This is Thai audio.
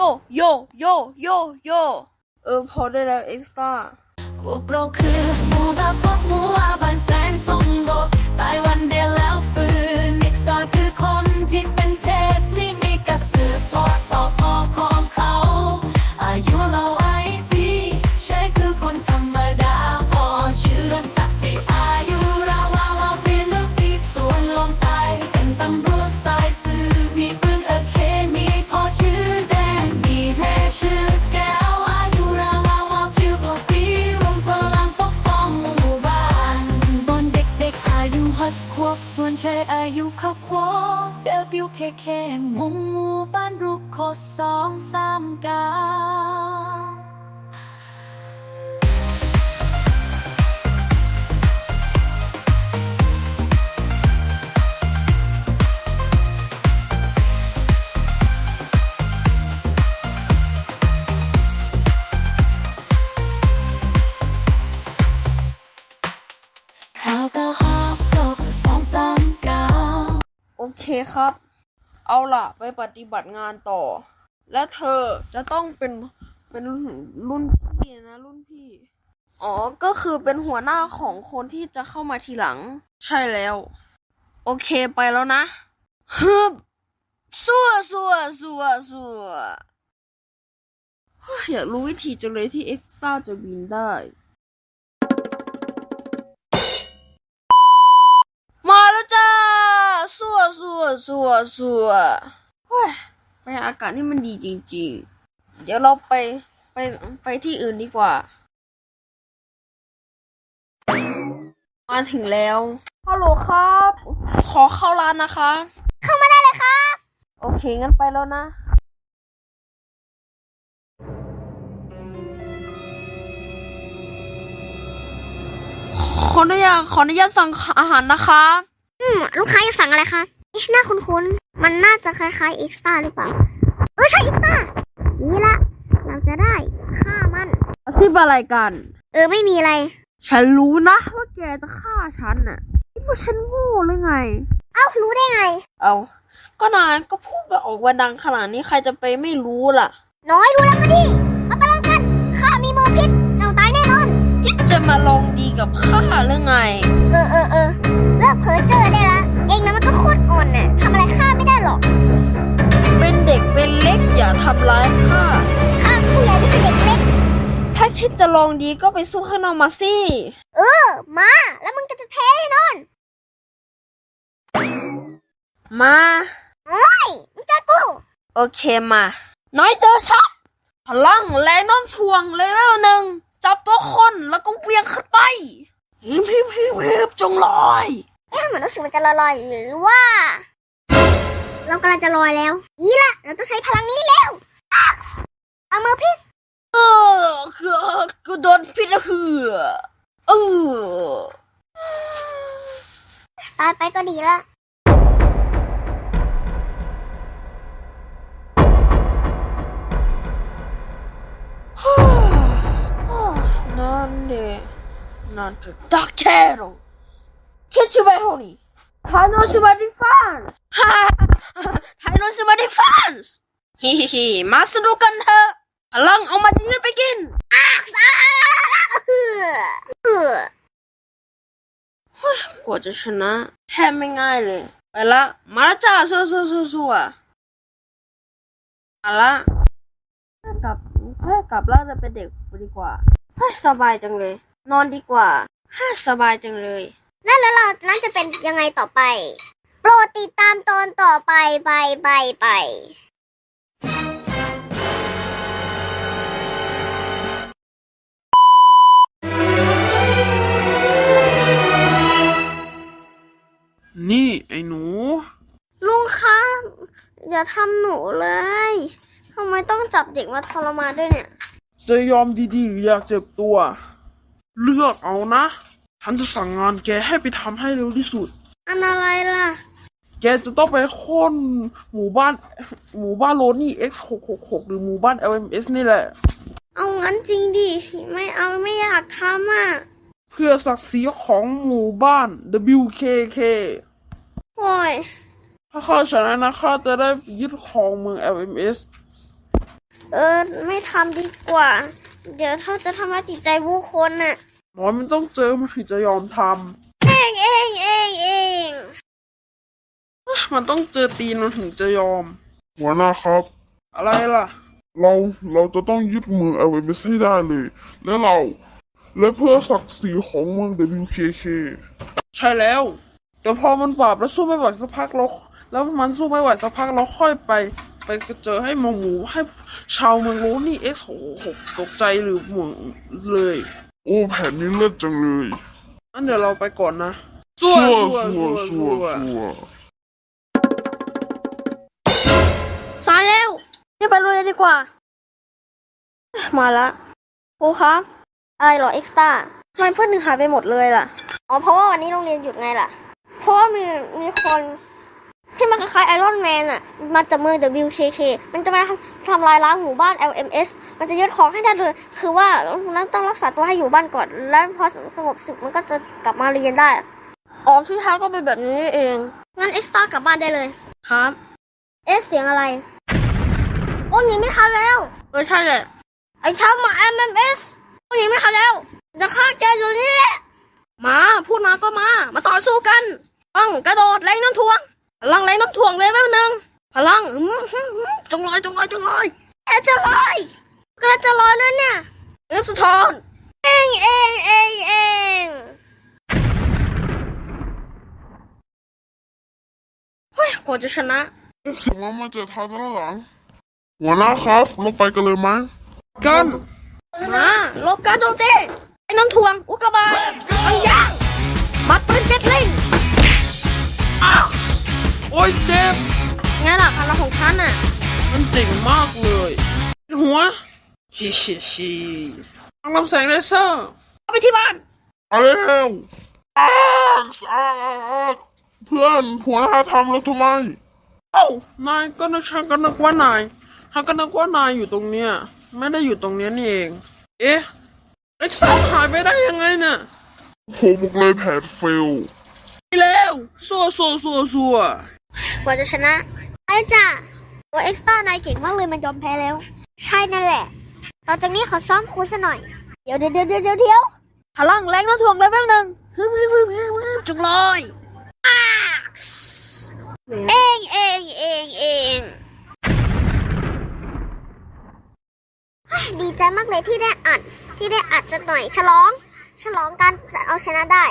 โยโยโยโยเออพอได้แล้วเอ็กซ์ตร้าพวกเราคือหมู่บ้านพวกหมู่บ้านแสนสมบูรณ์ตายวันเดียวแล้วฟื้น เคมุมหมู่บ้านรุกโคสองสามกาโอเคครับ เอาล่ะ ไปปฏิบัติงานต่อ และเธอจะต้องเป็นเป็นรุ่นพี่นะ รุ่นพี่ อ๋อ ก็คือเป็นหัวหน้าของคนที่จะเข้ามาทีหลัง ใช่แล้ว โอเคไปแล้วนะฮึบสัวสัวสัวสัวอยากรู้วิธีจังเลยที่เอ็กซ์ตาจะบินได้ สัวสัวสัวสัวเฮ้ยไปอากาศนี่มันดีจริง ๆ เดี๋ยวเราไปไปไปที่อื่นดีกว่า มาถึงแล้วฮัลโหลครับ ขอเข้าร้านนะคะ เข้ามาได้เลยครับ โอเค งั้นไปแล้วนะขออนุญาตขออนุญาตสั่งอาหารนะคะ อืมลูกค้าจะสั่งอะไรคะเอ๊ะหน้าคุ้นๆ มันน่าจะคล้ายๆเอ็กซ์ตาหรือเปล่า เออใช่เอ็กซ์ตานี่ละ เราจะได้ฆ่ามันอาชีพอะไรกัน เออไม่มีอะไร ฉันรู้นะว่าแกจะฆ่าฉันน่ะคิดว่าฉันโง่หรือไง เอ้ารู้ได้ไง เอาก็นายก็พูดไปออกว่าดังขนาดนี้ใครจะไปไม่รู้ล่ะ น้อยรู้แล้วก็ดีมาประลองกันข้ามีมือพิษเจ้าตายแน่นอน คิดจะมาลองดีกับข้าหรือไง เออเออเออ เลิกเพ้อเจอได้ละ เองนะมันก็โคตรอ่อนน่ะทำอะไรข้าไม่ได้หรอก เป็นเด็กเป็นเล็กอย่าทำร้ายข้า ข้าผู้ใหญ่ไม่ใช่เด็กเล็ก ถ้าคิดจะลองดีก็ไปสู้ข้างนอกมาสิ เออ มา แล้วมึงจะจะแพ้แน่นอน มา โอ้ยมึงเจอกู โอเคมา น้อยเจอฉันพลังแรงโน้มถ่วงเลเวลหนึ่งจับตัวคนแล้วก็เวียงขึ้นไปฮิบฮิบฮิบฮิบจงลอย เอ๊ะเหมือนรู้สึกมันจะลอยๆหรือว่า เรากำลังจะลอยแล้วนี่ละเราต้องใช้พลังนี้แล้วอ่ะเอามือพิษ เออคือกูโดนพิษแล้วคือเออ ตายไปก็ดีละ なんでなんてだけど Catch you by honey. I know somebody fans. I know somebody fans. ฮิฮิฮิมาสนุกกันเถอะพลังเอามาเยอะไปกิน กว่าจะชนะแทบไม่ง่ายเลย ไปละมาละจ้าสู้สู้สู้สู้อะมาลกลับถ้ากลับแล้วจะเป็นเด็กดีกว่าสบายจังเลย นอนดีกว่าสบายจังเลย แล้วแล้วเรานั้นจะเป็นยังไงต่อไป โปรดติดตามตอนต่อไปไปไปไปนี่ไอ้หนู ลุงคะอย่าทำหนูเลยทำไมต้องจับเด็กมาทรมานด้วยเนี่ย จะยอมดีๆหรืออยากเจ็บตัว เลือกเอานะ ฉันจะสั่งงานแกให้ไปทำให้เร็วที่สุด อันอะไรล่ะ แกจะต้องไปค้นหมู่บ้าน หมู่บ้านโรนี่ X666 หรือหมู่บ้าน LMS นี่แหละ เอางั้นจริงดิ ไม่เอาไม่อยากทำอะ เพื่อศักดิ์ศรีของหมู่บ้าน WKK โอ้ย ถ้าข้าชนะนะข้าจะได้ยึดของเมือง LMS เออ ไม่ทำดีกว่า เดี๋ยวเขาจะทำร้ายจิตใจผู้คนน่ะ หมอมันต้องเจอมันถึงจะยอมทเองเองเองเองำมันต้องเจอตีนมันถึงจะยอม หัวหน้าครับ อะไรล่ะ เราเราจะต้องยึดเมืองเอเวนิสให้ได้เลย และเรา และเพื่อศักดิ์ศรีของเมือง WKK ใช่แล้ว เดี๋ยวพอมันปราบแล้วสู้ไม่ไหวสักพักเราแล้วมันสู้ไม่ไหวสักพักเราค่อยไป ไปเจอให้หมูหมูให้ชาวเมืองรู้นี่เอ็กซ์หกตกใจหรือหมุนเลย โอ้แผ่นนี้เลิศจังเลยงั้นเดี๋ยวเราไปก่อนนะชัวสู้ชัวชัวสู้ชัวสายแล้วนี่ไปโรงเรียนดีกว่า มาละครูครับ อะไรเหรอเอ็กซ์ต้าทำไมเพื่อนหนึ่งหายไปหมดเลยล่ะ อ๋อ เพราะว่าวันนี้โรงเรียนหยุดไงล่ะ เพราะว่ามีมีคน ที่มันคล้ายๆไอรอนแมนอะมาจากเมือง WKK มันจะมาทำลายล้างหมู่บ้าน LMS มันจะยึดของให้ได้เลยคือว่าเราต้องรักษาตัวให้อยู่บ้านก่อน แล้วพอสงบศึกมันก็จะกลับมาเรียนได้อ๋อที่แท้ก็เป็นแบบนี้เอง งั้นเอ็กซ์ต้ากลับบ้านได้เลย ครับ เอ๊ะเสียงอะไร โอ้หนีไม่ทันแล้ว เออใช่แหละไอ้เท้าหมา MMS โอ้หนีไม่ทันแล้ว จะฆ่าแกอยู่นี่แหละมา พูดมาก็มา มาต่อสู้กัน ต้องกระโดดแรงน้ำถ่วง พลังแรงน้ำถ่วงเลยแป๊บนึงพลังอื้อหือหือจงลอยจงลอยจงลอยแกจะลอยกระจะลอยแล้วเนี่ยอึบสะท้อนเองเองเองเองเฮ้ยกว่าจะชนะเสียงมันมาจากทางด้านหลังหัวหน้าครับเราไปกันเลยไหมกันมาลบการโจมตีไอ้น้ำถ่วงอุกกาบาต เจ๋งมากเลย หัวชีชีชีทางลำแสงเลเซอร์เอาไปที่บ้านเอาเร็วอ้าวอ้าวอ้าวเพื่อนหัวหน้าทำแล้วทำไม เอ้านายก็นึกฉันก็นึกว่านายฉันก็นึกว่านายอยู่ตรงเนี้ยไม่ได้อยู่ตรงเนี้ยนี่เอง เอ๊ะเอ็กซ์ตาหายไปได้ยังไงเนี่ยผมบอกเลยแผนเฟลไปแล้วสัวสัวสัวสัวกว่าจะชนะไอ้จ้ะ ว่าเอ็กซ์ต้านายเก่งมากเลยมันยอมแพ้แล้ว ใช่นั่นแหละ ต่อจากนี้ขอซ้อมครูซะหน่อย เดี๋ยวเดี๋ยวเดี๋ยวเดี๋ยวเดี๋ยวเดี๋ยวพลังแรงน้ำถ่วงเลยแป๊บนึงฮึบฮึบฮึบฮึบฮึบจงลอยเองเองเองเองเฮ้ยดีใจมากเลยที่ได้อัดที่ได้อัดสักหน่อยฉลอง ฉลองการเอาชนะได้